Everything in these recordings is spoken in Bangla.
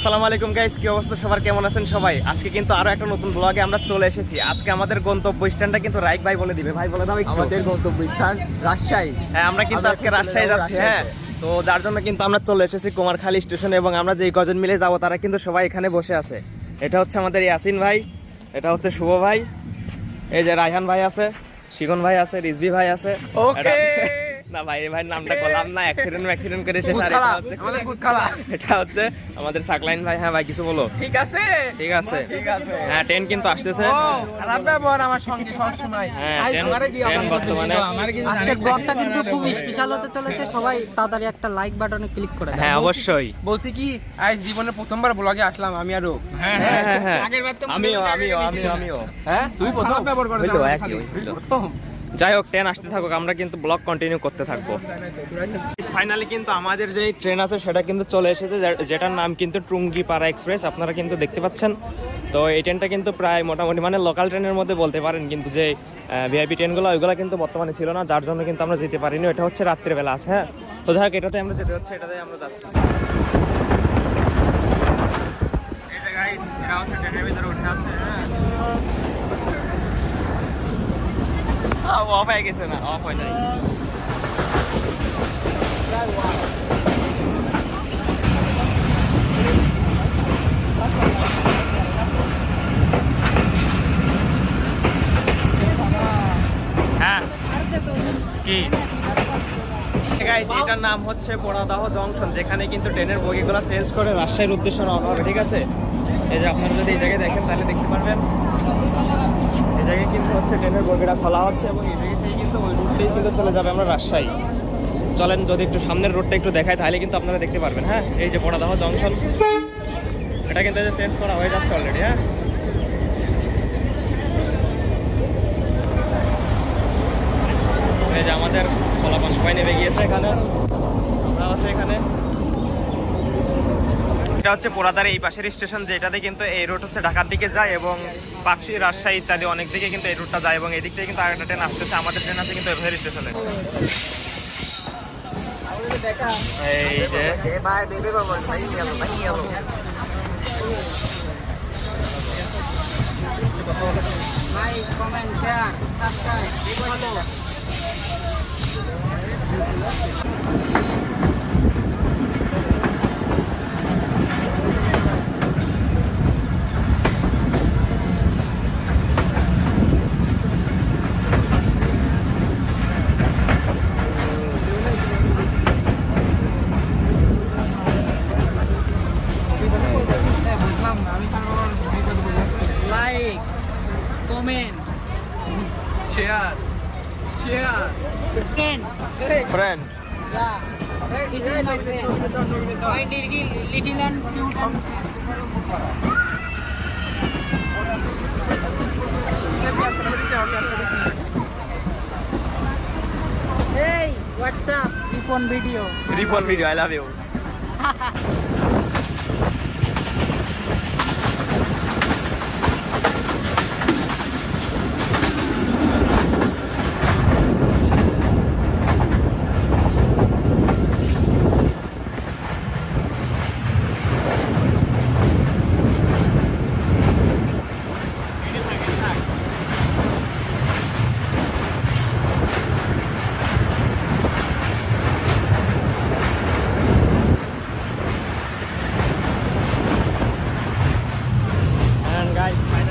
আসসালামু আলাইকুম গাইস কি অবস্থা? সবার কেমন আছেন সবাই? আজকে কিন্তু আরও একটা নতুন ব্লগে আমরা চলে এসেছি। আজকে আমাদের গন্তব্য স্ট্যান্ডটা কিন্তু রাইক ভাই বলে দিবে। ভাই বলে দাও একটু। আমাদের গন্তব্য স্থান রাজশাহী। হ্যাঁ আমরা কিন্তু আজকে রাজশাহী যাচ্ছি হ্যাঁ। তো যার জন্য কিন্তু আমরা চলে এসেছি কুমারখালী স্টেশনে এবং আমরা যেই কজন মিলে যাব তারা কিন্তু সবাই এখানে বসে আছে। এটা হচ্ছে আমাদের ইয়াসিন ভাই এটা হচ্ছে শুভ ভাই এই যে রায়হান ভাই আছে শিগন ভাই আছে রিজবি ভাই আছে। Okay. না ভাই ভাইয়ের নামটা করলাম না অ্যাক্সিডেন্ট অ্যাক্সিডেন্ট করে সে আর হচ্ছে আমাদের। এটা হচ্ছে আমাদের সাকলাইন ভাই হ্যাঁ ভাই কিছু বলো। ঠিক আছে। ঠিক আছে। ঠিক আছে। হ্যাঁ ট্রেন কিন্তু আসতেছে। ও খারাপ ব্যবহার আমার সঙ্গে হ্যাঁ ট্রেন কি ট্রেন আমার বর্তমানে আজকের ব্লগটা কিন্তু খুব স্পেশাল হতে চলেছে। সবাই তাড়াতাড়ি একটা লাইক বাটনে ক্লিক করে হ্যাঁ অবশ্যই। বলছি কি আজ জীবনে প্রথমবার ব্লগে আসলাম আমি আরও। হ্যাঁ হ্যাঁ হ্যাঁ আমিও আমিও আমিও আমিও। হ্যাঁ? তুই প্রথম ব্যবহার করে। প্রথম। যাই হোক ট্রেন আসতে থাকুক, আমরা কিন্তু ব্লগ কন্টিনিউ করতে থাকব। ফাইনালি কিন্তু আমাদের যে ট্রেন আছে, সেটা কিন্তু চলে এসেছে যেটার নাম কিন্তু টুঙ্গি পাড়া এক্সপ্রেস আপনারা কিন্তু দেখতে পাচ্ছেন। তো এই ট্রেনটা কিন্তু প্রায় মোটামুটি মানে লোকাল ট্রেনের মধ্যে বলতে পারেন, কিন্তু যে ভিআইপি ট্রেনগুলো ওইগুলো কিন্তু বর্তমানে ছিল না, যার জন্য কিন্তু আমরা যেতে পারিনি। এটা হচ্ছে রাত্রেবেলা আছে হ্যাঁ? তো যাই হোক, এটাতে আমরা যেতে হচ্ছে, এটাতে আমরা যাচ্ছি। এরা হচ্ছে ট্রেনের ভিতরে উঠে আছে হ্যাঁ? অফ হয়ে গেছে না অফ হয়ে। যায় হ্যাঁ কি এটার নাম হচ্ছে পোড়াদাহ জংশন, যেখানে কিন্তু ট্রেনের বগিগুলো চেঞ্জ করে রাজশাহীর উদ্দেশ্যে রওনা হবে, ঠিক আছে? এই যে আপনারা যদি এই জায়গায় দেখেন, তাহলে দেখতে পারবেন। জায়গায় কিন্তু হচ্ছে ট্রেনের বগিটা খোলা হচ্ছে এবং এই জায়গা থেকে কিন্তু ওই রুটটাই কিন্তু চলে যাবে আমরা রাজশাহী। চলেন যদি একটু সামনের রোডটা একটু দেখায় তাহলে কিন্তু আপনারা দেখতে পারবেন হ্যাঁ? এই যে পোড়াদাহ জংশন এটা কিন্তু চেঞ্জ করা হয়ে যাচ্ছে অলরেডি হ্যাঁ? এই যে আমাদের ফলাফল সবাই নেমে গিয়েছে এখানে আমরা আছে এখানে এটা হচ্ছে পোড়াদার এই পাশের স্টেশন, যেটাতে কিন্তু এই রুট হচ্ছে ঢাকার দিকে যায় এবং পাকশি রাজশাহী ইত্যাদি অনেক দিকে কিন্তু এই রুটটা যায় এবং এই দিক থেকে কিন্তু আরেকটা ট্রেন আসতেছে। আমাদের ট্রেন আছে কিন্তু এভাবে স্টেশনে এই যে like comment share share friend friend Hey, what's up? Ripon video. Ripon video, I love you.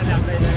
la playa.